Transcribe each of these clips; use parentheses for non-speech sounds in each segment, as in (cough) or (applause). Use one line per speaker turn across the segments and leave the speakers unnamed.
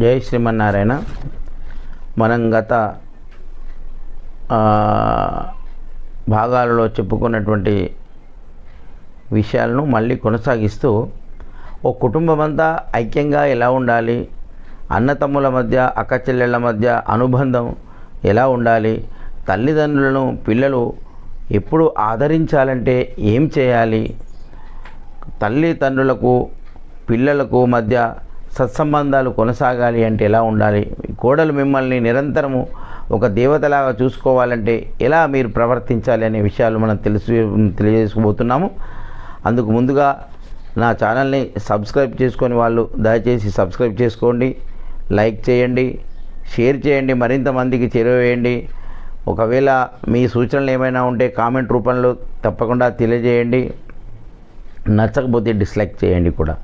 జై శ్రీమన్నారాయణ. మనం గత భాగాలలో చెప్పుకున్నటువంటి విషయాలను మళ్ళీ కొనసాగిస్తూ ఓ కుటుంబం అంతా ఐక్యంగా ఎలా ఉండాలి అన్నతమ్ముల మధ్య అక్క చెల్లెళ్ళ మధ్య అనుబంధం ఎలా ఉండాలి తల్లిదండ్రులను పిల్లలు ఎప్పుడు ఆదరించాలంటే ఏం చేయాలి తల్లిదండ్రులకు పిల్లలకు మధ్య సత్సంబంధాలు కొనసాగాలి అంటే ఎలా ఉండాలి? కోడలు మిమ్మల్ని నిరంతరము ఒక దేవతలాగా చూసుకోవాలంటే ఎలా మీరు ప్రవర్తించాలి అనే విషయాలు మనం తెలుసు తెలియజేసుకోబోతున్నాము. అందుకు ముందుగా నా ఛానల్ని సబ్స్క్రైబ్ చేసుకొని వాళ్ళు దయచేసి సబ్స్క్రైబ్ చేసుకోండి లైక్ చేయండి షేర్ చేయండి మరింత మందికి చేరవేయండి ఒకవేళ మీ సూచనలు ఏమైనా ఉంటే కామెంట్ రూపంలో తప్పకుండా తెలియజేయండి. నచ్చకపోతే డిస్లైక్ చేయండి కూడా.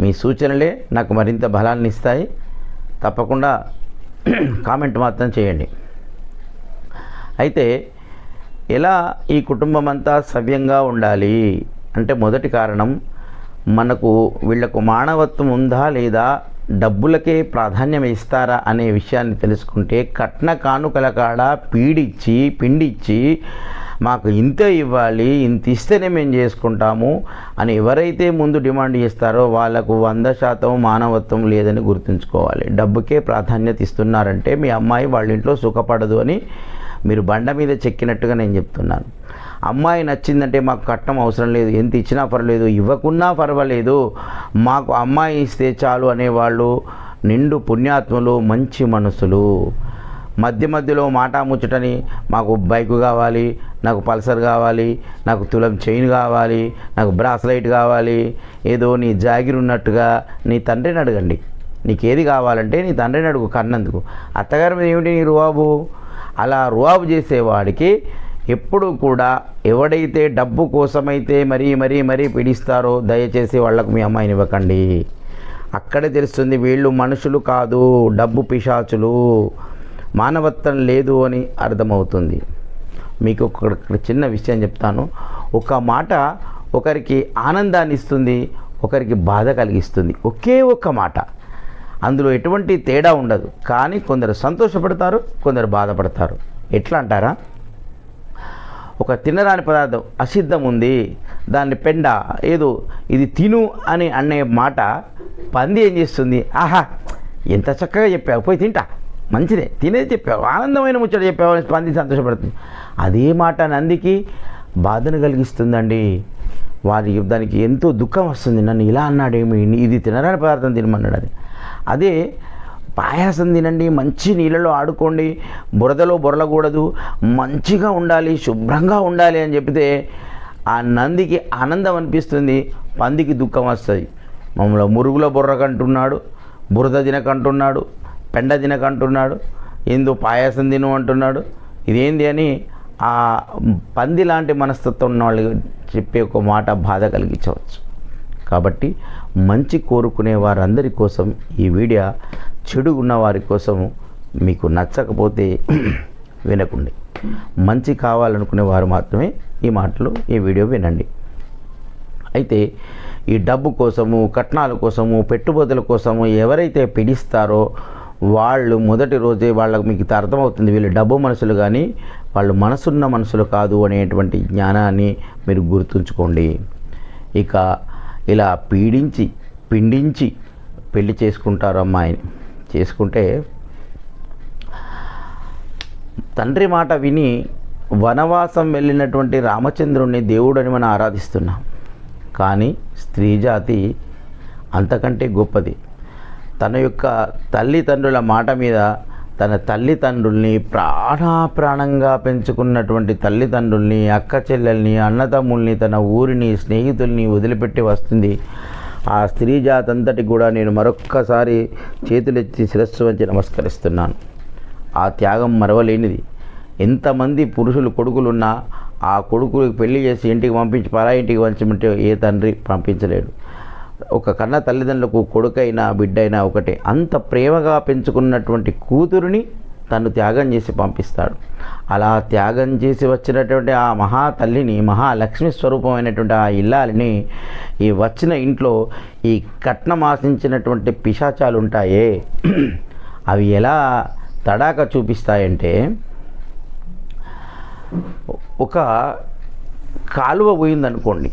మీ సూచనలే నాకు మరింత బలాన్ని ఇస్తాయి. తప్పకుండా (clears throat) కామెంట్ మాత్రం చేయండి. అయితే ఎలా ఈ కుటుంబం అంతా సవ్యంగా ఉండాలి? అంటే మొదటి కారణం మనకు వీళ్ళకు మానవత్వం ఉందా లేదా? డబ్బులకే ప్రాధాన్యం ఇస్తారా అనే విషయాన్ని తెలుసుకుంటే కట్న కానుకల కాడ పీడిచ్చి పిండిచ్చి మాకు ఇంత ఇవ్వాలి ఇంత ఇస్తేనే మేము చేసుకుంటాము అని ఎవరైతే ముందు డిమాండ్ చేస్తారో వాళ్ళకు వంద శాతం మానవత్వం లేదని గుర్తుంచుకోవాలి. డబ్బుకే ప్రాధాన్యత ఇస్తున్నారంటే మీ అమ్మాయి వాళ్ళ ఇంట్లో సుఖపడదు అని మీరు బండ మీద చెక్కినట్టుగా నేను చెప్తున్నాను. అమ్మాయి నచ్చిందంటే మాకు కట్టం అవసరం లేదు ఎంత ఇచ్చినా పర్వాలేదు ఇవ్వకున్నా పర్వాలేదు మాకు అమ్మాయి ఇస్తే చాలు అనేవాళ్ళు నిండు పుణ్యాత్ములు మంచి మనసులు. మధ్య మధ్యలో మాట ముచ్చటని మాకు బైకు కావాలి నాకు పల్సర్ కావాలి నాకు తులం చైన్ కావాలి నాకు బ్రాస్లైట్ కావాలి ఏదో నీ జాగిరి ఉన్నట్టుగా నీ తండ్రిని అడగండి. నీకేది కావాలంటే నీ తండ్రిని అడుగు కన్నందుకు. అత్తగారి మీద ఏమిటి నీ బాబు అలా రువాబు చేసేవాడికి ఎప్పుడు కూడా ఎవడైతే డబ్బు కోసమైతే మరీ మరీ మరీ పీడిస్తారో దయచేసి వాళ్ళకు మీ అమ్మాయిని ఇవ్వకండి. అక్కడే తెలుస్తుంది వీళ్ళు మనుషులు కాదు డబ్బు పిశాచులు. మానవత్వం లేదు అని అర్థమవుతుంది. మీకు ఒక చిన్న విషయం చెప్తాను. ఒక మాట ఒకరికి ఆనందాన్ని ఇస్తుంది ఒకరికి బాధ కలిగిస్తుంది. ఒకే ఒక్క మాట. అందులో ఎటువంటి తేడా ఉండదు. కానీ కొందరు సంతోషపడతారు కొందరు బాధపడతారు. ఎట్లా అంటారా? ఒక తినరాని పదార్థం అసిద్ధం ఉంది దాన్ని పెండ ఏదో ఇది తిను అని అనే మాట పంది ఏం చేస్తుంది? ఆహా ఎంత చక్కగా చెప్పావు. పోయి తింటా. మంచిదే. తినేది చెప్పావు. ఆనందమైన ముచ్చట చెప్పావు అని పంది సంతోషపడుతుంది. అదే మాట నందికి బాధను కలిగిస్తుందండి. వారి దానికి ఎంతో దుఃఖం వస్తుంది. నన్ను ఇలా అన్నాడేమి? ఇది తినరాని పదార్థం తినమన్నాడు అది. అదే పాయాసం తినండి మంచి నీళ్ళలో ఆడుకోండి బురదలో బొరలకూడదు మంచిగా ఉండాలి శుభ్రంగా ఉండాలి అని చెప్తే ఆ నందికి ఆనందం అనిపిస్తుంది పందికి దుఃఖం వస్తుంది. మమ్మల్ని మురుగుల బుర్రకంటున్నాడు బురద తినకంటున్నాడు పెండ తినకంటున్నాడు ఏందో పాయాసం తిను అంటున్నాడు. ఇదేంది అని ఆ పంది లాంటి మనస్తత్వం ఉన్న వాళ్ళు చెప్పే ఒక మాట బాధ కలిగించవచ్చు. కాబట్టి మంచి కోరుకునే వారందరి కోసం ఈ వీడియో చెడు ఉన్న వారి కోసం మీకు నచ్చకపోతే (clears throat) వినకండి. మంచి కావాలనుకునే వారు మాత్రమే ఈ మాటలు ఈ వీడియో వినండి. అయితే ఈ డబ్బు కోసము కట్నాల కోసము పెట్టుబడుల కోసము ఎవరైతే పిడిస్తారో వాళ్ళు మొదటి రోజే వాళ్ళకు మీకు అర్థమవుతుంది. వీళ్ళు డబ్బు మనుషులు కానీ వాళ్ళు మనసున్న మనుషులు కాదు అనేటువంటి జ్ఞానాన్ని మీరు గుర్తుంచుకోండి. ఇక ఇలా పీడించి పిండించి పెళ్ళి చేసుకుంటారు అమ్మాయిని. చేసుకుంటే తండ్రి మాట విని వనవాసం వెళ్ళినటువంటి రామచంద్రుణ్ణి దేవుడని మనం ఆరాధిస్తున్నాం. కానీ స్త్రీ జాతి అంతకంటే గొప్పది. తన యొక్క తల్లిదండ్రుల మాట మీద తన తల్లిదండ్రుల్ని ప్రాణాప్రాణంగా పెంచుకున్నటువంటి తల్లిదండ్రుల్ని అక్క చెల్లెల్ని అన్నదమ్ముల్ని తన ఊరిని స్నేహితుల్ని వదిలిపెట్టి వస్తుంది. ఆ స్త్రీ జాతంతటి కూడా నేను మరొక్కసారి చేతులెత్తి శిరస్సు వంచి నమస్కరిస్తున్నాను. ఆ త్యాగం మరవలేనిది. ఎంతమంది పురుషులు కొడుకులున్నా ఆ కొడుకులు పెళ్ళి చేసి ఇంటికి పంపించి పరా ఇంటికి పంచమంటే ఏ తండ్రి పంపించలేడు. ఒక కన్న తల్లిదండ్రులకు కొడుకైనా బిడ్డైనా ఒకటే. అంత ప్రేమగా పెంచుకున్నటువంటి కూతురుని తను త్యాగం చేసి పంపిస్తాడు. అలా త్యాగం చేసి వచ్చినటువంటి ఆ మహా తల్లిని మహాలక్ష్మి స్వరూపమైనటువంటి ఆ ఇల్లాలిని ఈ వచ్చిన ఇంట్లో ఈ కట్నం ఆశించినటువంటి పిశాచాలు ఉంటాయే? అవి ఎలా తడాక చూపిస్తాయంటే ఒక కాలువ పోయిందనుకోండి.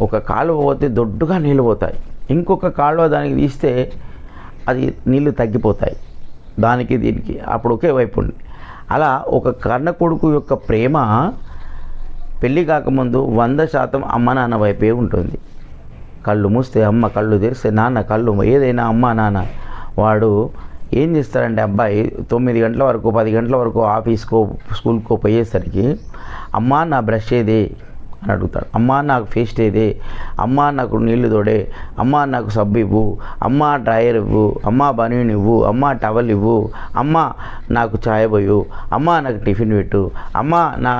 ఒక కాలువ పోతే దొడ్డుగా నీళ్ళు పోతాయి. ఇంకొక కాళ్ళో దానికి తీస్తే అది నీళ్ళు తగ్గిపోతాయి. దానికి దీనికి అప్పుడు ఒకే వైపు అలా ఒక కన్న కొడుకు యొక్క ప్రేమ పెళ్ళి కాకముందు వంద శాతం అమ్మ నాన్న వైపే ఉంటుంది. కళ్ళు మూస్తే అమ్మ కళ్ళు తెరిస్తే నాన్న కళ్ళు ఏదైనా అమ్మ నాన్న. వాడు ఏం చేస్తాడంటే అబ్బాయి తొమ్మిది గంటల వరకు పది గంటల వరకు ఆఫీస్కో స్కూల్కో పోయేసరికి అమ్మా నా బ్రష్ ఏది? అని అడుగుతాడు. అమ్మా నాకు ఫేస్ట్ ఏది అమ్మా నాకు నీళ్ళు తోడే. అమ్మా నాకు సబ్బు ఇవ్వు. అమ్మా డ్రయర్ ఇవ్వు. అమ్మా బనీన్ ఇవ్వు. అమ్మా టవల్ ఇవ్వు. అమ్మా నాకు ఛాయ్ పోయు. అమ్మా నాకు టిఫిన్ పెట్టు. అమ్మా నా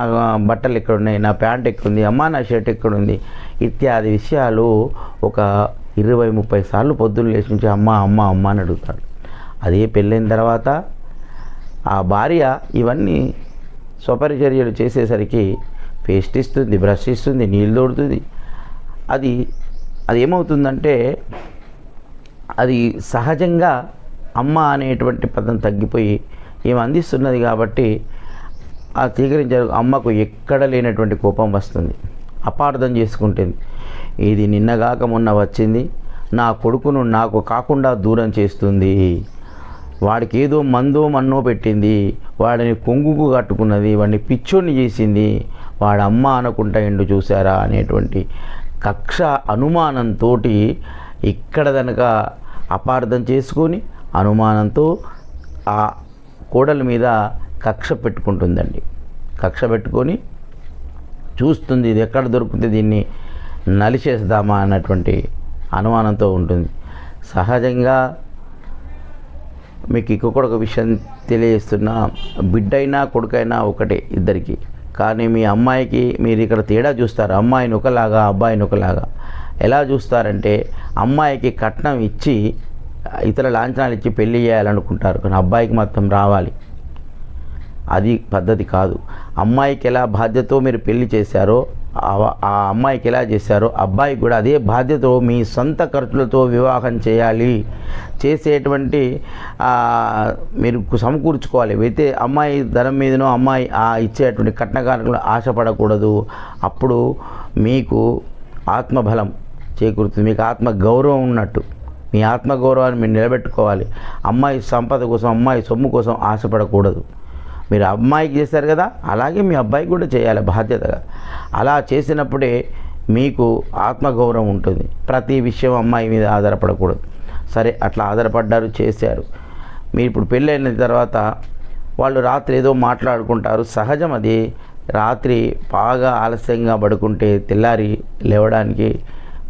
బట్టలు ఎక్కడ ఉన్నాయి నా ప్యాంట్ ఎక్కడుంది? అమ్మా నా షర్ట్ ఎక్కడుంది? ఇత్యాది విషయాలు ఒక ఇరవై ముప్పై సార్లు పొద్దున్న లేచి నుంచి అమ్మ అమ్మ అమ్మ అని అడుగుతాడు. అదే పెళ్ళైన తర్వాత ఆ భార్య ఇవన్నీ స్వపరిచర్యలు చేసేసరికి పేస్ట్ ఇస్తుంది బ్రష్ ఇస్తుంది నీళ్ళు తోడుతుంది. అది అది ఏమవుతుందంటే అది సహజంగా అమ్మ అనేటువంటి పదం తగ్గిపోయి ఏమి అందిస్తున్నది కాబట్టి ఆ స్వీకరించే అమ్మకు ఎక్కడ లేనటువంటి కోపం వస్తుంది. అపార్థం చేసుకుంటుంది. ఇది నిన్నగాక మొన్న వచ్చింది. నా కొడుకును నాకు కాకుండా దూరం చేస్తుంది. వాడికి ఏదో మందో మన్నో పెట్టింది వాడిని కొంగుకు కట్టుకున్నది వాడిని పిచ్చోని చేసింది వాడు అమ్మ అనుకుంటా ఎండు చూసారా అనేటువంటి కక్ష అనుమానంతో ఇక్కడ కనుక అపార్థం చేసుకొని అనుమానంతో ఆ కోడల మీద కక్ష పెట్టుకుంటుందండి. కక్ష పెట్టుకొని చూస్తుంది ఇది ఎక్కడ దొరుకుతుంది దీన్ని నలిచేద్దామా అన్నటువంటి అనుమానంతో ఉంటుంది. సహజంగా మీకు ఇంకొకటి ఒక విషయం తెలియజేస్తున్నా బిడ్డైనా కొడుకైనా ఒకటే ఇద్దరికి. కానీ మీ అమ్మాయికి మీరు ఇక్కడ తేడా చూస్తారు. అమ్మాయిని ఒకలాగా అబ్బాయిని ఒకలాగా. ఎలా చూస్తారంటే అమ్మాయికి కట్నం ఇచ్చి ఇతర లాంఛనాలు ఇచ్చి పెళ్ళి చేయాలనుకుంటారు. కానీ అబ్బాయికి మాత్రం రావాలి. అది పద్ధతి కాదు. అమ్మాయికి ఎలా బాధ్యతతో మీరు పెళ్ళి చేశారో ఆ- అమ్మాయికి ఎలా చేశారో అబ్బాయికి కూడా అదే బాధ్యతతో మీ సొంత ఖర్చులతో వివాహం చేయాలి. చేసేటువంటి మీరు సమకూర్చుకోవాలి. అయితే అమ్మాయి ధనం మీదనో అమ్మాయి ఆ ఇచ్చేటువంటి కట్నకారకులు ఆశపడకూడదు. అప్పుడు మీకు ఆత్మబలం చేకూరుతుంది. మీకు ఆత్మ గౌరవం ఉన్నట్టు. మీ ఆత్మగౌరవాన్ని మీరు నిలబెట్టుకోవాలి. అమ్మాయి సంపద కోసం అమ్మాయి సొమ్ము కోసం ఆశపడకూడదు. మీరు అమ్మాయికి చేస్తారు కదా అలాగే మీ అబ్బాయికి కూడా చేయాలి బాధ్యతగా అలా చేసినప్పుడే మీకు ఆత్మగౌరవం ఉంటుంది. ప్రతి విషయం అమ్మాయి మీద ఆధారపడకూడదు. సరే అట్లా ఆధారపడ్డారు చేశారు. మీరు ఇప్పుడు పెళ్ళైన తర్వాత వాళ్ళు రాత్రి ఏదో మాట్లాడుకుంటారు. సహజం అది. రాత్రి బాగా ఆలస్యంగా పడుకుంటే తెల్లారి లేవడానికి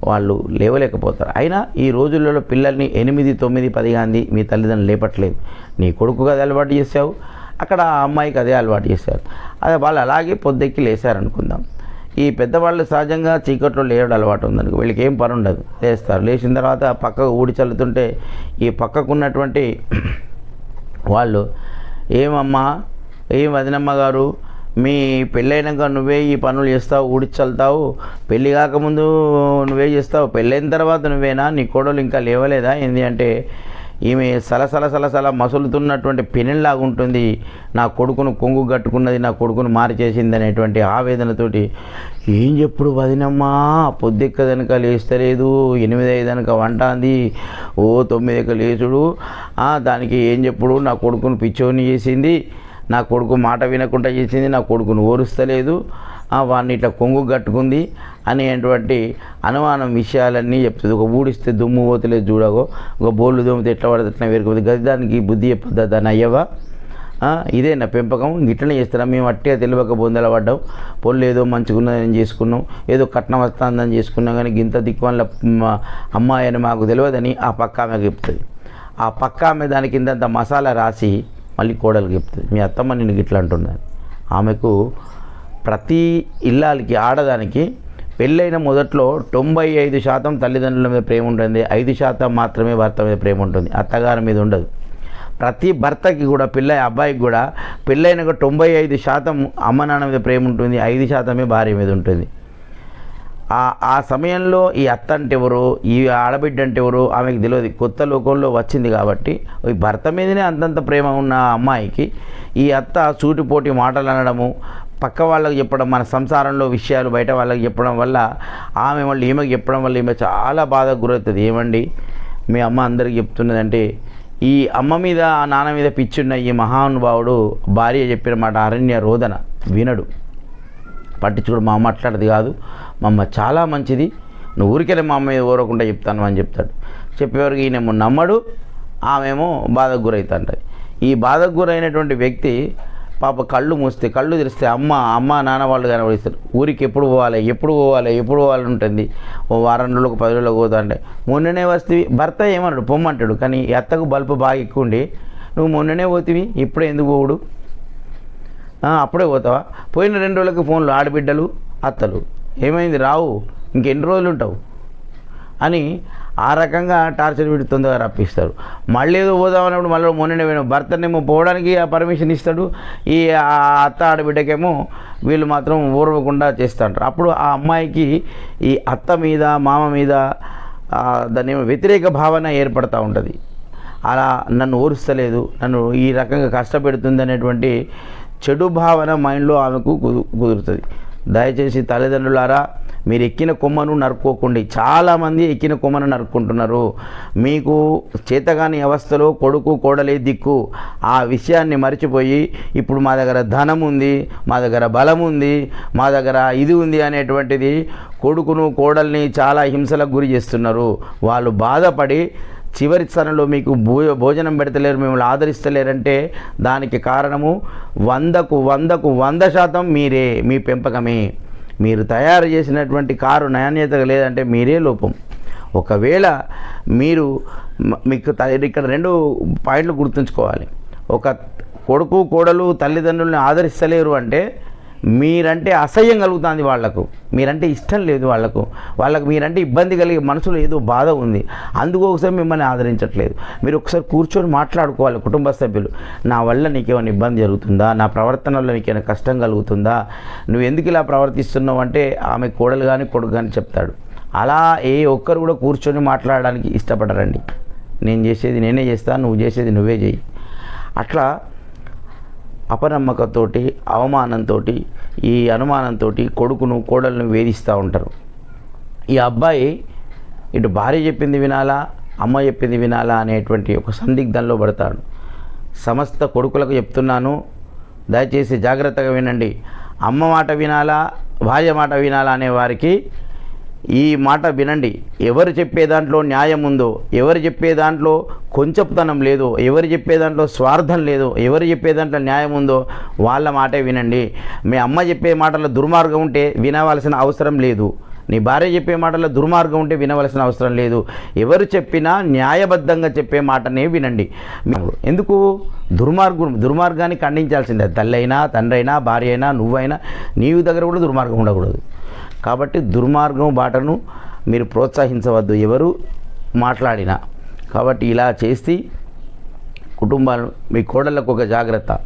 వాళ్ళు లేవలేకపోతారు. అయినా ఈ రోజులలో పిల్లల్ని ఎనిమిది తొమ్మిది పది గాంధీ మీ తల్లిదండ్రులు లేపట్లేదు. నీ కొడుకుగా అది అలవాటు చేసావు అక్కడ ఆ అమ్మాయికి అదే అలవాటు చేశారు. అదే వాళ్ళు అలాగే పొద్దెక్కి లేచారనుకుందాం. ఈ పెద్దవాళ్ళు సహజంగా చీకట్లో లేవడం అలవాటు ఉందనుకో వీళ్ళకి ఏం పని ఉండదు. లేస్తారు. లేచిన తర్వాత పక్కకు ఊడి చల్లుతుంటే ఈ పక్కకున్నటువంటి (clears throat) వాళ్ళు ఏమమ్మా ఏం వదినమ్మ గారు? మీ పెళ్ళైనాక నువ్వే ఈ పనులు చేస్తావు ఊడిచల్తావు పెళ్ళి కాకముందు నువ్వే చేస్తావు. పెళ్ళైన తర్వాత నువ్వేనా? నీ కోడలు ఇంకా లేవలేదా? ఏంది అంటే ఈమె సలసల సలసల మసులుతున్నటువంటి పెనిల్లాగా ఉంటుంది. నా కొడుకును కొంగు కట్టుకున్నది నా కొడుకును మార్చేసింది అనేటువంటి ఆవేదనతోటి ఏం చెప్పుడు వదినమ్మా? పొద్దెక్కదనక లేస్తలేదు. ఎనిమిది ఐదనక వంట అంది ఓ తొమ్మిదిక లేచుడు. దానికి ఏం చెప్పుడు? నా కొడుకును పిచ్చోని చేసింది. నా కొడుకు మాట వినకుండా చేసింది. నా కొడుకును ఓరుస్తలేదు. వాడిని ఇట్లా కొంగు కట్టుకుంది అనేటువంటి అనుమానం విషయాలన్నీ చెప్తుంది. ఒక ఊడిస్తే దుమ్ము పోతలేదు చూడగో ఒక బోళ్ళు దుమ్మితే ఎట్లా పడితే వేరుకుపోతుంది. వేరుకోదు గదిదానికి బుద్ధి చెప్పొద్దా దాని అయ్యవా ఇదే నా పెంపకం? గిట్లనే చేస్తారా? మేము అట్టే తెలియక బొందల పడ్డాం. పొల్లు ఏదో మంచుకున్నదని చేసుకున్నాం ఏదో కట్నం వస్తుందని చేసుకున్నాం కానీ గింత దిక్కువల్ల అమ్మాయి అని మాకు తెలియదని ఆ పక్క ఆమెకు చెప్తుంది. ఆ పక్క ఆమె దాని కింద అంత మసాలా రాసి మళ్ళీ కోడలు చెప్తుంది. మీ అత్తమ్మ నేను ఇట్లా అంటున్నాను ఆమెకు ప్రతి ఇల్లాలకి ఆడదానికి పెళ్ళైన మొదట్లో తొంభై ఐదు శాతం తల్లిదండ్రుల మీద ప్రేమ ఉంటుంది. ఐదు శాతం మాత్రమే భర్త మీద ప్రేమ ఉంటుంది. అత్తగారి మీద ఉండదు. ప్రతి భర్తకి కూడా పిల్ల అబ్బాయికి కూడా పెళ్ళైన తొంభై ఐదు శాతం అమ్మ నాన్న మీద ప్రేమ ఉంటుంది. ఐదు శాతమే భార్య మీద ఉంటుంది. ఆ ఆ సమయంలో ఈ అత్త అంటే ఎవరు ఈ ఆడబిడ్డ అంటే ఎవరు ఆమెకు తెలియదు కొత్త లోకంలో వచ్చింది కాబట్టి ఈ భర్త మీదనే అంతంత ప్రేమ ఉన్న అమ్మాయికి ఈ అత్త సూటిపోటి మాటలు అనడము పక్క వాళ్ళకి చెప్పడం మన సంసారంలో విషయాలు బయట వాళ్ళకి చెప్పడం వల్ల ఆమె మళ్ళీ ఈమెకి చెప్పడం వల్ల ఈమె చాలా బాధకు గురవుతుంది. ఏమండి? మీ అమ్మ అందరికి చెప్తున్నదంటే ఈ అమ్మ మీద ఆ నాన్న మీద పిచ్చున్న ఈ మహానుభావుడు భార్య చెప్పిన మాట అరణ్య రోదన వినడు. పట్టించుకోడు మా అమ్మ అట్లాంటిది కాదు. మా అమ్మ చాలా మంచిది. నువ్వు ఊరికెళ్ళి మా అమ్మ మీద ఊరకుండా చెప్తాను అని చెప్తాడు. చెప్పేవారికి ఈయనేమో నమ్మడు ఆమెమో బాధకు గురవుతుంటుంది. ఈ బాధకు గురైనటువంటి వ్యక్తి పాప కళ్ళు మూస్తే కళ్ళు తెరిస్తే అమ్మ అమ్మ నాన్న వాళ్ళు కనబడిస్తారు. ఊరికి ఎప్పుడు పోవాలి ఎప్పుడు పోవాలి ఎప్పుడు పోవాలి ఉంటుంది ఓ వారం రోజులకు పది రోజులకు పోతా అంటే మొన్ననే వస్తే భర్త ఏమన్నాడు? పొమ్మంటాడు. కానీ అత్తకు బల్బు బాగా ఎక్కువ ఉండి. నువ్వు మొన్ననే పోతివి ఇప్పుడే ఎందుకు పోవుడు? అప్పుడే పోతావా? పోయిన రెండు రోజులకి ఫోన్లు ఆడబిడ్డలు అత్తలు. ఏమైంది? రావు. ఇంకెన్ని రోజులు ఉంటావు? అని ఆ రకంగా టార్చర్ పెట్టి తొందరగా రప్పిస్తారు. మళ్ళీ ఏదో పోదామన్నప్పుడు మళ్ళీ మొన్ననే పోయిన. భర్తనేమో పోవడానికి ఆ పర్మిషన్ ఇస్తాడు. ఈ ఆ అత్త ఆడబిడ్డకేమో వీళ్ళు మాత్రం ఊరవకుండా చేస్తూ ఉంటారు అప్పుడు ఆ అమ్మాయికి ఈ అత్త మీద మామ మీద దాని వ్యతిరేక భావన ఏర్పడతా ఉంటుంది. అలా నన్ను ఓరుస్తలేదు నన్ను ఈ రకంగా కష్టపెడుతుంది అనేటువంటి చెడు భావన మైండ్లో ఆమెకు కుదు కుదురుతుంది. దయచేసి తల్లిదండ్రులారా మీరు ఎక్కిన కొమ్మను నరుక్కోకండి. చాలామంది ఎక్కిన కొమ్మను నరుక్కుంటున్నారు. మీకు చేతగాని అవస్థలో కొడుకు కోడలే దిక్కు. ఆ విషయాన్ని మర్చిపోయి ఇప్పుడు మా దగ్గర ధనం ఉంది మా దగ్గర బలం ఉంది మా దగ్గర ఇది ఉంది అనేటువంటిది కొడుకును కోడల్ని చాలా హింసలకు గురి చేస్తున్నారు. వాళ్ళు బాధపడి చివరి స్థానంలో మీకు భో భోజనం పెడతలేరు మిమ్మల్ని ఆదరిస్తలేరంటే దానికి కారణము వందకు వందకు వంద శాతం మీరే మీ పెంపకమే. మీరు తయారు చేసినటువంటి కారు నాణ్యత లేదంటే మీరే లోపం. ఒకవేళ మీరు మీకు త- ఇక్కడ రెండు పాయింట్లు గుర్తుంచుకోవాలి. ఒక కొడుకు కోడలు తల్లిదండ్రుల్ని ఆదరిస్తలేరు అంటే మీరంటే అసహ్యం కలుగుతుంది వాళ్ళకు. మీరంటే ఇష్టం లేదు వాళ్ళకు. వాళ్ళకు మీరంటే ఇబ్బంది కలిగే మనసులో ఏదో బాధ ఉంది. అందుకోసం మిమ్మల్ని ఆదరించట్లేదు. మీరు ఒకసారి కూర్చొని మాట్లాడుకోవాలి కుటుంబ సభ్యులు. నా వల్ల నీకేమైనా ఇబ్బంది జరుగుతుందా? నా ప్రవర్తనలో నీకేమైనా కష్టం కలుగుతుందా? నువ్వు ఎందుకు ఇలా ప్రవర్తిస్తున్నావు అంటే ఆమె కోడలు కానీ కొడుకు కానీ చెప్తాడు. అలా ఏ ఒక్కరు కూడా కూర్చొని మాట్లాడడానికి ఇష్టపడరండి. నేను చేసేది నేనే చేస్తాను నువ్వు చేసేది నువ్వే చేయి అట్లా అపనమ్మకంతో అవమానంతో ఈ అనుమానంతో కొడుకును కోడలను వేధిస్తూ ఉంటారు. ఈ అబ్బాయి ఇటు భార్య చెప్పింది వినాలా అమ్మ చెప్పింది వినాలా అనేటువంటి ఒక సందిగ్ధంలో పడతాడు. సమస్త కొడుకులకు చెప్తున్నాను దయచేసి జాగ్రత్తగా వినండి. అమ్మ మాట వినాలా భార్య మాట వినాలా అనే వారికి ఈ మాట వినండి. ఎవరు చెప్పే దాంట్లో న్యాయం ఉందో ఎవరు చెప్పే దాంట్లో కొంచెపుతనం లేదో ఎవరు చెప్పే దాంట్లో స్వార్థం లేదో ఎవరు చెప్పే దాంట్లో న్యాయం ఉందో వాళ్ళ మాటే వినండి. మీ అమ్మ చెప్పే మాటలో దుర్మార్గం ఉంటే వినవలసిన అవసరం లేదు. నీ భార్య చెప్పే మాటలో దుర్మార్గం ఉంటే వినవలసిన అవసరం లేదు. ఎవరు చెప్పినా న్యాయబద్ధంగా చెప్పే మాటనే వినండి. ఎందుకు? దుర్మార్గం దుర్మార్గాన్ని ఖండించాల్సిందే. తల్లైనా తండ్రైనా భార్య అయినా నువ్వైనా నీవు దగ్గర కూడా దుర్మార్గం ఉండకూడదు. కాబట్టి దుర్మార్గం బాటను మీరు ప్రోత్సహించవద్దు. ఎవరు మాట్లాడినా. కాబట్టి ఇలా చేసి కుటుంబాలు మీ కోడళ్ళకు ఒక జాగ్రత్త.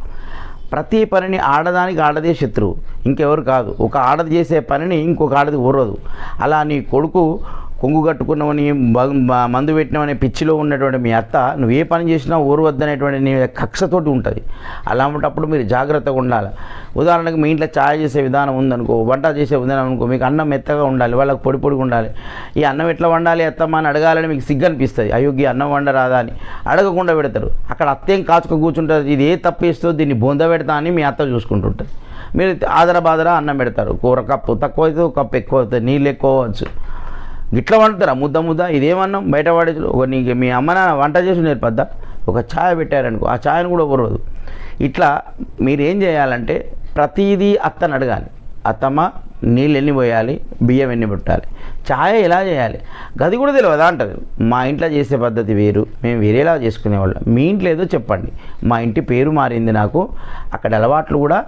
ప్రతి పనిని ఆడదానికి ఆడదే శత్రువు. ఇంకెవరు కాదు. ఒక ఆడది చేసే పనిని ఇంకొక ఆడది ఊరదు అలా నీ కొడుకు కొంగు కట్టుకున్నామని మందు పెట్టినామని పిచ్చిలో ఉన్నటువంటి మీ అత్త నువ్వు ఏ పని చేసినా ఊరవద్దనేటువంటి నీ కక్షతోటి ఉంటుంది. అలాంటప్పుడు మీరు జాగ్రత్తగా ఉండాలి. ఉదాహరణకు మీ ఇంట్లో ఛాయ్ చేసే విధానం ఉందనుకో వంట చేసే విధానం అనుకో మీకు అన్నం మెత్తగా ఉండాలి వాళ్ళకి పొడి పొడిగా ఉండాలి. ఈ అన్నం ఎట్లా వండాలి అత్తమ్మ అని అడగాలని మీకు సిగ్గు అనిపిస్తుంది అయోగ్య ఈ అన్నం వండరాదా అని అడగకుండా పెడతారు. అక్కడ అత్తేం కాచుక కూర్చుంటుంది? ఇది ఏ తప్పేస్తో దీన్ని బొంద పెడతా అని మీ అత్త చూసుకుంటుంటుంది. మీరు ఆదర బాదర అన్నం పెడతారు. కూర కప్పు తక్కువ అవుతుంది కప్పు ఎక్కువ అవుతుంది నీళ్ళు ఎక్కువ అవచ్చు గిట్లా వండుతారా? ముద్ద ముద్ద? ఇదేమన్నాం? బయట వాడేసులు ఒక నీకు మీ అమ్మ నాన్న వంట చేసి నేర్పద్దా? ఒక ఛాయ్ పెట్టారనుకో ఆ ఛాయను కూడా ఉరవదు ఇట్లా మీరు ఏం చేయాలంటే ప్రతిదీ అత్తని అడగాలి. అత్తమ్మ నీళ్ళు ఎన్ని పోయాలి? బియ్యం ఎన్ని పెట్టాలి? ఛాయ్ ఎలా చేయాలి? గది కూడా తెలియదా అంటది. మా ఇంట్లో చేసే పద్ధతి వేరు. మేము వేరేలా చేసుకునేవాళ్ళం. మీ ఇంట్లో ఏదో చెప్పండి. మా ఇంటి పేరు మారింది నాకు. అక్కడ అలవాట్లు కూడా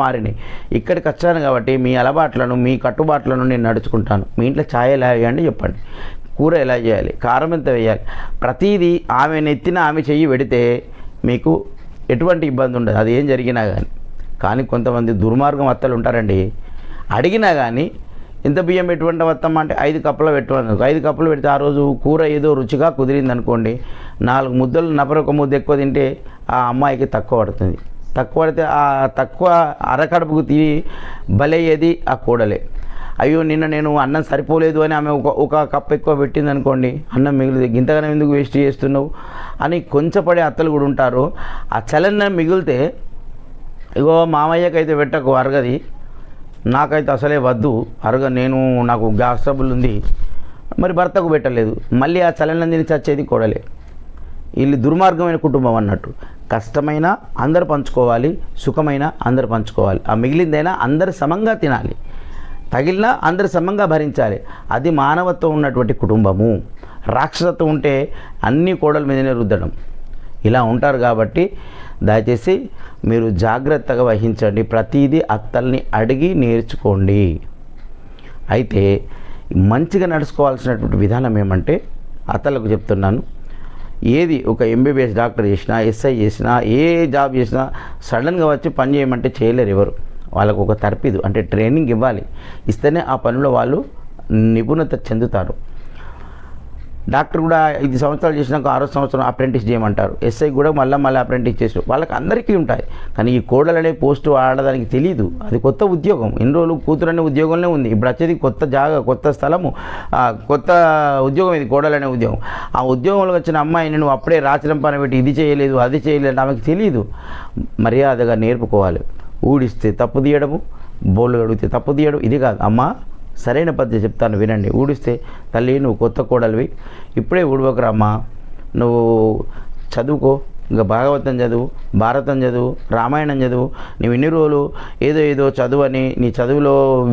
మారినాయి. ఇక్కడికి వచ్చాను కాబట్టి మీ అలవాట్లను మీ కట్టుబాట్లను నేను నడుచుకుంటాను. మీ ఇంట్లో ఛాయ్ ఎలా వేయండి చెప్పండి. కూర ఎలా చేయాలి కారం ఎంత వేయాలి. ప్రతీది ఆమె నెత్తిన ఆమె చెయ్యి పెడితే మీకు ఎటువంటి ఇబ్బంది ఉండదు. అది ఏం జరిగినా కానీ కానీ కొంతమంది దుర్మార్గం అత్తలు ఉంటారండి. అడిగినా కానీ ఇంత బియ్యం ఎటువంటి వస్తాం అంటే ఐదు కప్పులు పెట్టమని ఐదు కప్పులు పెడితే ఆ రోజు కూర ఏదో రుచిగా కుదిరింది అనుకోండి నాలుగు ముద్దలు నపరొక ముద్ద ఎక్కువ తింటే ఆ అమ్మాయికి తక్కువ పడుతుంది. తక్కువ పడితే ఆ తక్కువ అరకడుపుకు తిని బలయ్యేది ఆ కూడలే. అయ్యో నిన్న నేను అన్నం సరిపోలేదు అని ఆమె ఒక ఒక కప్ ఎక్కువ పెట్టింది అనుకోండి అన్నం మిగిలింది ఇంతగానే ఎందుకు వేస్ట్ చేస్తున్నావు అని కొంచెపడే అత్తలు కూడా ఉంటారు. ఆ చలనం మిగిలితే ఇగో మామయ్యకైతే పెట్టకు అరగది. నాకైతే అసలే వద్దు అరగ నేను నాకు గ్యాస్ ట్రబుల్ ఉంది. మరి భర్తకు పెట్టలేదు. మళ్ళీ ఆ చలనం తిని చచ్చేది కూడలే. వీళ్ళు దుర్మార్గమైన కుటుంబం అన్నట్టు. కష్టమైన అందరు పంచుకోవాలి సుఖమైన అందరు పంచుకోవాలి. ఆ మిగిలిందైనా అందరు సమంగా తినాలి. తగిలినా అందరు సమంగా భరించాలి. అది మానవత్వం ఉన్నటువంటి కుటుంబము. రాక్షసత్వం ఉంటే అన్ని కోడల మీదనే రుద్దడం. ఇలా ఉంటారు కాబట్టి దయచేసి మీరు జాగ్రత్తగా వహించండి. ప్రతిదీ అత్తల్ని అడిగి నేర్చుకోండి. అయితే మంచిగా నడుచుకోవాల్సినటువంటి విధానం ఏమంటే అత్తలకు చెప్తున్నాను. ఏది ఒక ఎంబీబీఎస్ డాక్టర్ చేసినా ఎస్ఐ చేసినా ఏ జాబ్ చేసినా సడన్గా వచ్చి పని చేయమంటే చేయలేరు ఎవరు. వాళ్ళకు ఒక తర్పిదు అంటే ట్రైనింగ్ ఇవ్వాలి. ఇస్తేనే ఆ పనిలో వాళ్ళు నిపుణత చెందుతారు. డాక్టర్ కూడా ఐదు సంవత్సరాలు చేసినాక ఆరో సంవత్సరం అప్రెంటిస్ చేయమంటారు. ఎస్ఐ కూడా మళ్ళీ మళ్ళీ అప్రెంటిస్ చేసారు వాళ్ళకి అందరికీ ఉంటాయి. కానీ ఈ కోడలనే పోస్టు ఆడడానికి తెలియదు అది కొత్త ఉద్యోగం. ఎన్ని రోజులు కూతురు అనే ఉద్యోగంలో ఉంది. ఇప్పుడు వచ్చేది కొత్త జాగా కొత్త స్థలము కొత్త ఉద్యోగం ఇది కోడలనే ఉద్యోగం. ఆ ఉద్యోగంలో వచ్చిన అమ్మాయిని నువ్వు అప్పుడే రాచడం పని పెట్టి ఇది చేయలేదు అది చేయలేదు ఆమెకు తెలియదు మర్యాదగా నేర్పుకోవాలి. ఊడిస్తే తప్పు తీయడము బోళ్ళు అడిగితే తప్పు తీయడం ఇది కాదు. అమ్మ సరైన పద్ధతి చెప్తాను వినండి. ఊడిస్తే తల్లి నువ్వు కొత్త కోడలివి. ఇప్పుడే ఊడవకరామ్మా నువ్వు చదువుకో. ఇంకా భాగవతం చదువు భారతం చదువు రామాయణం చదువు. నువ్వు ఇన్ని రోజులు ఏదో ఏదో చదువు అని నీ చదువులో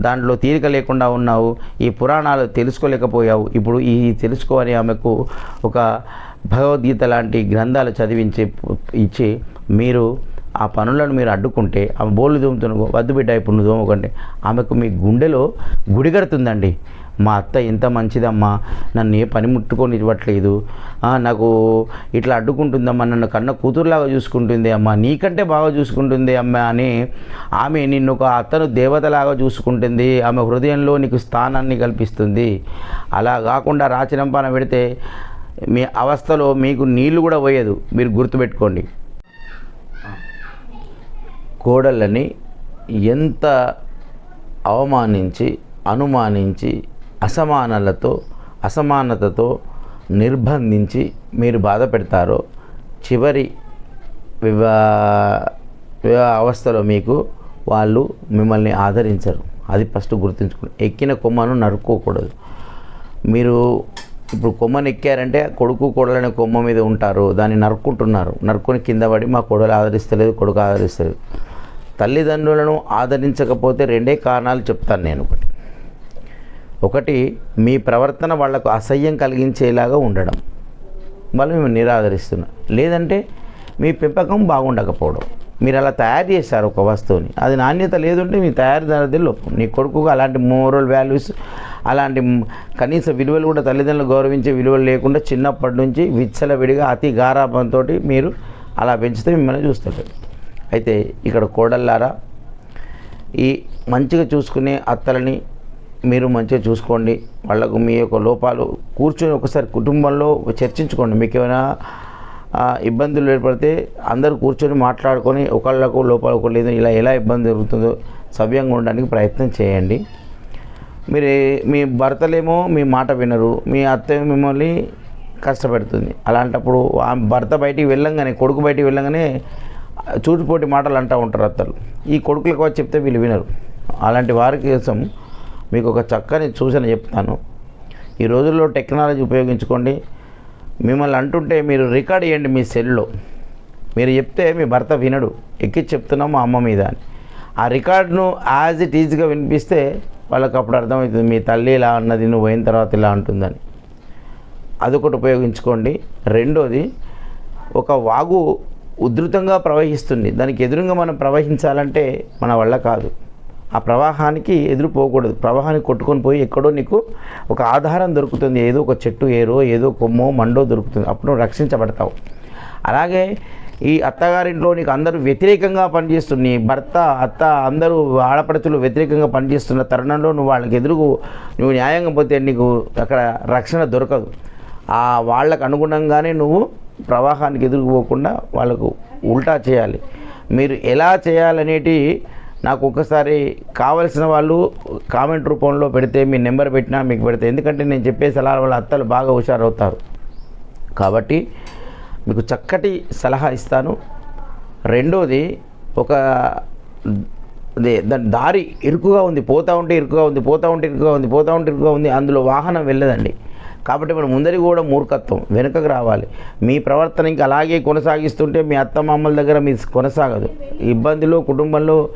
దాంట్లో తీరిక లేకుండా ఉన్నావు. ఈ పురాణాలు తెలుసుకోలేకపోయావు. ఇప్పుడు ఈ తెలుసుకోని ఆమెకు ఒక భగవద్గీత లాంటి గ్రంథాలు చదివించి ఇచ్చి మీరు ఆ పనులను మీరు అడ్డుకుంటే ఆమె బోళ్ళు దోముతున్న వద్దు బిడ్డ ఇప్పుడు నువ్వు దోమకండి. ఆమెకు మీ గుండెలో గుడి కడుతుందండి. మా అత్త ఎంత మంచిదమ్మా నన్ను ఏ పని ముట్టుకొని ఇవ్వట్లేదు నాకు ఇట్లా అడ్డుకుంటుందమ్మా నన్ను కన్న కూతురులాగా చూసుకుంటుంది అమ్మా నీకంటే బాగా చూసుకుంటుంది అమ్మా అని ఆమె నిన్ను ఒక అత్తను దేవతలాగా చూసుకుంటుంది. ఆమె హృదయంలో నీకు స్థానాన్ని కల్పిస్తుంది. అలా కాకుండా రాచరంపాన పెడితే మీ అవస్థలో మీకు నీళ్ళు కూడా పోయేదు. మీరు గుర్తుపెట్టుకోండి. కోడళ్ళని ఎంత అవమానించి అనుమానించి అసమానలతో అసమానతతో నిర్బంధించి మీరు బాధ పెడతారో చివరి వివా వివాహ అవస్థలో మీకు వాళ్ళు మిమ్మల్ని ఆదరించరు. అది ఫస్ట్ గుర్తుంచుకుని ఎక్కిన కొమ్మను నరుక్కోకూడదు. మీరు ఇప్పుడు కొమ్మను ఎక్కారంటే కొడుకు కొడలనే కొమ్మ మీద ఉంటారు. దాన్ని నరుక్కుంటున్నారు. నరుక్కొని కింద పడి మా కొడలు ఆదరిస్తలేదు కొడుకు ఆదరిస్తలేదు. తల్లిదండ్రులను ఆదరించకపోతే రెండే కారణాలు చెప్తాను నేను ఒకటి. ఒకటి మీ ప్రవర్తన వాళ్ళకు అసహ్యం కలిగించేలాగా ఉండడం. వాళ్ళు మేము నిరాదరిస్తున్నాం. లేదంటే మీ పెంపకం బాగుండకపోవడం. మీరు అలా తయారు చేశారు ఒక వస్తువుని. అది నాణ్యత లేదుంటే మీ తయారీదారుది లోపం. నీ కొడుకుగా అలాంటి మోరల్ వాల్యూస్ అలాంటి కనీస విలువలు కూడా తల్లిదండ్రులు గౌరవించే విలువలు లేకుండా చిన్నప్పటి నుంచి విచ్చలవిడిగా అతి గారాభంతో మీరు అలా పెంచితే మిమ్మల్ని చూస్తారు అయితే ఇక్కడ కోడల్లారా ఈ మంచిగా చూసుకునే అత్తలని మీరు మంచిగా చూసుకోండి. వాళ్ళకు మీ యొక్క లోపాలు కూర్చొని ఒకసారి కుటుంబంలో చర్చించుకోండి. మీకు ఏమైనా ఇబ్బందులు ఏర్పడితే అందరూ కూర్చొని మాట్లాడుకొని ఒకళ్ళకు లోపాలు ఒకళ్ళు లేదు ఇలా ఎలా ఇబ్బంది జరుగుతుందో సవ్యంగా ఉండడానికి ప్రయత్నం చేయండి. మీరు మీ భర్తలేమో మీ మాట వినరు. మీ అత్త మిమ్మల్ని కష్టపెడుతుంది. అలాంటప్పుడు ఆ భర్త బయటికి వెళ్ళంగానే కొడుకు బయటికి వెళ్ళంగానే చూటిపోటి మాటలు అంటూ ఉంటారు అత్తలు. ఈ కొడుకులకు వచ్చి చెప్తే వీళ్ళు వినరు. అలాంటి వారి కోసం మీకు ఒక చక్కని సూచన చెప్తాను. ఈ రోజుల్లో టెక్నాలజీ ఉపయోగించుకోండి. మిమ్మల్ని అంటుంటే మీరు రికార్డ్ చేయండి మీ సెల్లో. మీరు చెప్తే మీ భర్త వినడు. ఎక్కి చెప్తున్నాం మా అమ్మ మీద అని. ఆ రికార్డును యాజ్ ఇట్ ఈజ్గా వినిపిస్తే వాళ్ళకి అప్పుడు అర్థమవుతుంది మీ తల్లి ఇలా అన్నది నువ్వు పోయిన తర్వాత ఇలా అంటుందని. అదొకటి ఉపయోగించుకోండి. రెండోది ఒక వాగు ఉధృతంగా ప్రవహిస్తుంది. దానికి ఎదురుగా మనం ప్రవహించాలంటే మన వల్ల కాదు. ఆ ప్రవాహానికి ఎదురు పోకూడదు. ప్రవాహానికి కొట్టుకొని పోయి ఎక్కడో నీకు ఒక ఆధారం దొరుకుతుంది. ఏదో ఒక చెట్టు ఏరో ఏదో కొమ్మో మండో దొరుకుతుంది. అప్పుడు నువ్వు రక్షించబడతావు. అలాగే ఈ అత్తగారింట్లో నీకు అందరూ వ్యతిరేకంగా పనిచేస్తుంది భర్త అత్త అందరూ ఆడపడుచులు వ్యతిరేకంగా పనిచేస్తున్న తరుణంలో నువ్వు వాళ్ళకి ఎదురుకు నువ్వు న్యాయంగా పోతే నీకు అక్కడ రక్షణ దొరకదు. ఆ వాళ్ళకు అనుగుణంగానే నువ్వు ప్రవాహానికి ఎదురుకుపోకుండా వాళ్ళకు ఉల్టా చేయాలి. మీరు ఎలా చేయాలనేటి నాకు ఒకసారి కావలసిన వాళ్ళు కామెంట్ రూపంలో పెడితే మీ నెంబర్ పెట్టినా మీకు పెడితే ఎందుకంటే నేను చెప్పే సలహాలు వాళ్ళ అత్తలు బాగా హుషారవుతారు. కాబట్టి మీకు చక్కటి సలహా ఇస్తాను. రెండోది ఒక దాని దారి ఇరుకుగా ఉంది పోతా ఉంటే ఇరుకుగా ఉంది పోతా ఉంటే ఇరుకుగా ఉంది పోతా ఉంటే ఇరుకుగా ఉంది అందులో వాహనం వెళ్ళదండి. కాబట్టి మనం ముందరి కూడా మూర్ఖత్వం వెనుకకు రావాలి. మీ ప్రవర్తన ఇంకా అలాగే కొనసాగిస్తుంటే మీ అత్త మామల దగ్గర మీ కొనసాగదు. ఇబ్బందులు కుటుంబంలో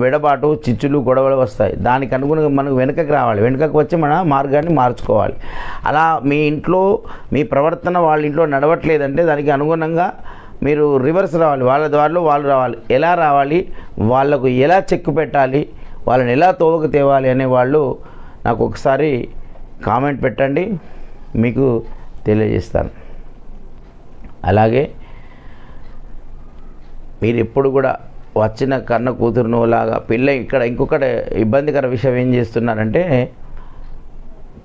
వెడబాటు చిచ్చులు గొడవలు వస్తాయి. దానికి అనుగుణంగా మనకు వెనుకకు రావాలి. వెనుకకు వచ్చి మన మార్గాన్ని మార్చుకోవాలి. అలా మీ ఇంట్లో మీ ప్రవర్తన వాళ్ళ ఇంట్లో నడవట్లేదంటే దానికి అనుగుణంగా మీరు రివర్స్ రావాలి. వాళ్ళ ద్వారా వాళ్ళు రావాలి. ఎలా రావాలి? వాళ్ళకు ఎలా చెక్కు పెట్టాలి? వాళ్ళని ఎలా తోవకు తేవాలి అనే వాళ్ళు నాకు ఒకసారి కామెంట్ పెట్టండి మీకు తెలియజేస్తాను. అలాగే మీరు ఎప్పుడు కూడా వచ్చిన కన్న కూతురును లాగా పిల్ల ఇక్కడ ఇంకొకటి ఇబ్బందికర విషయం ఏం చేస్తున్నారంటే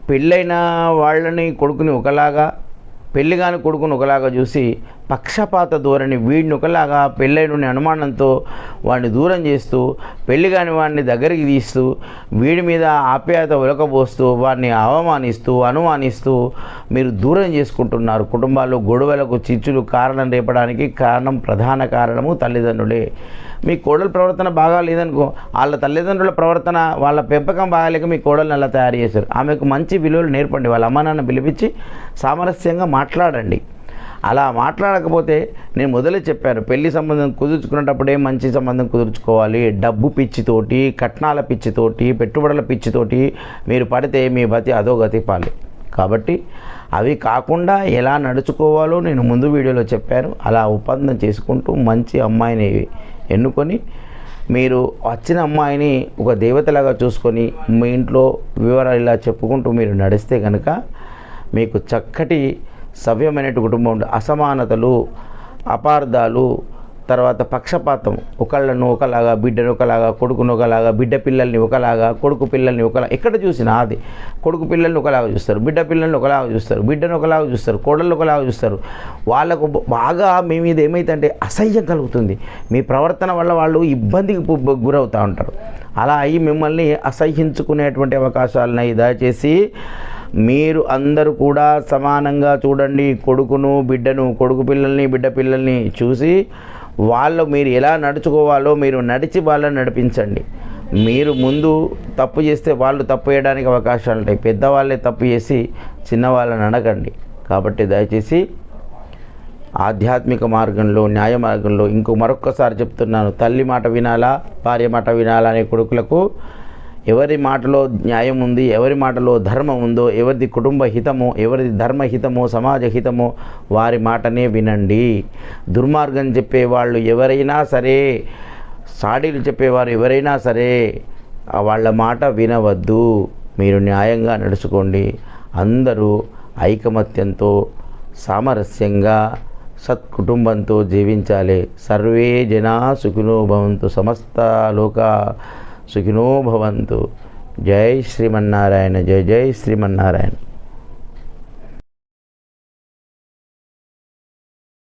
పెళ్ళైన వాళ్ళని కొడుకుని ఒకలాగా పెళ్ళి కాని కొడుకుని ఒకలాగా చూసి పక్షపాత ధోరణి వీడిని ఒకలాగా పెళ్ళైన అనుమానంతో వాడిని దూరం చేస్తూ పెళ్ళి కాని వాడిని దగ్గరికి తీస్తూ వీడి మీద ఆప్యాయత ఉలకబోస్తూ వాడిని అవమానిస్తూ అనుమానిస్తూ మీరు దూరం చేసుకుంటున్నారు. కుటుంబాల్లో గొడవలకు చిచ్చులు కారణం రేపడానికి కారణం ప్రధాన కారణము తల్లిదండ్రులే. మీ కోడల ప్రవర్తన బాగా లేదనుకో వాళ్ళ తల్లిదండ్రుల ప్రవర్తన వాళ్ళ పెంపకం బాగాలేక మీ కోడల్ని అలా తయారు చేశారు. ఆమెకు మంచి విలువలు నేర్పండి. వాళ్ళ అమ్మ నాన్న పిలిపించి సామరస్యంగా మాట్లాడండి. అలా మాట్లాడకపోతే నేను మొదలే చెప్పాను పెళ్ళి సంబంధం కుదుర్చుకునేటప్పుడే మంచి సంబంధం కుదుర్చుకోవాలి. డబ్బు పిచ్చితోటి కట్నాల పిచ్చితోటి పెట్టుబడుల పిచ్చితోటి మీరు పడితే మీ బతి అధోగతి పాలి. కాబట్టి అవి కాకుండా ఎలా నడుచుకోవాలో నేను ముందు వీడియోలో చెప్పాను. అలా ఒప్పందం చేసుకుంటూ మంచి అమ్మాయిని ఎన్నుకొని మీరు వచ్చిన అమ్మాయిని ఒక దేవతలాగా చూసుకొని మీ ఇంట్లో వివరాలు ఇలా చెప్పుకుంటూ మీరు నడిస్తే కనుక మీకు చక్కటి సవ్యమైన కుటుంబం ఉంటుంది అసమానతలు అపార్థాలు తర్వాత పక్షపాతం. ఒకళ్ళను ఒకలాగా బిడ్డను ఒకలాగా కొడుకును ఒకలాగా బిడ్డ పిల్లల్ని ఒకలాగా కొడుకు పిల్లల్ని ఒకలా ఎక్కడ చూసినా అది. కొడుకు పిల్లల్ని ఒకలాగా చూస్తారు బిడ్డ పిల్లల్ని ఒకలాగా చూస్తారు బిడ్డను ఒకలాగా చూస్తారు కోడళ్ళు ఒకలాగా చూస్తారు. వాళ్ళకు బాగా మీ మీద ఏమైతుందంటే అసహ్యం కలుగుతుంది. మీ ప్రవర్తన వల్ల వాళ్ళు ఇబ్బందికి గురవుతూ ఉంటారు. అలా అయ్యి మిమ్మల్ని అసహ్యించుకునేటువంటి అవకాశాలను ఉన్నాయి దయచేసి మీరు అందరూ కూడా సమానంగా చూడండి కొడుకును బిడ్డను కొడుకు పిల్లల్ని బిడ్డ పిల్లల్ని చూసి వాళ్ళు మీరు ఎలా నడుచుకోవాలో మీరు నడిచి వాళ్ళని నడిపించండి. మీరు ముందు తప్పు చేస్తే వాళ్ళు తప్పు చేయడానికి అవకాశాలు ఉంటాయి. పెద్దవాళ్ళే తప్పు చేసి చిన్నవాళ్ళని అడగండి. కాబట్టి దయచేసి ఆధ్యాత్మిక మార్గంలో న్యాయ మార్గంలో ఇంకో మరొక్కసారి చెప్తున్నాను. తల్లి మాట వినాలా భార్య మాట వినాలా అనే కొడుకులకు ఎవరి మాటలో న్యాయం ఉంది ఎవరి మాటలో ధర్మం ఉందో ఎవరిది కుటుంబ హితమో ఎవరిది ధర్మ హితమో సమాజ హితమో వారి మాటనే వినండి. దుర్మార్గం చెప్పేవాళ్ళు ఎవరైనా సరే సాడీలు చెప్పేవారు ఎవరైనా సరే వాళ్ళ మాట వినవద్దు. మీరు న్యాయంగా నడుచుకోండి. అందరూ ఐకమత్యంతో సామరస్యంగా సత్కుటుంబంతో జీవించాలి. సర్వే జనా సుఖినో భవంతు. సమస్త లోక సుఖినో భవంతు. జై శ్రీమన్నారాయణ జై జై శ్రీమన్నారాయణ.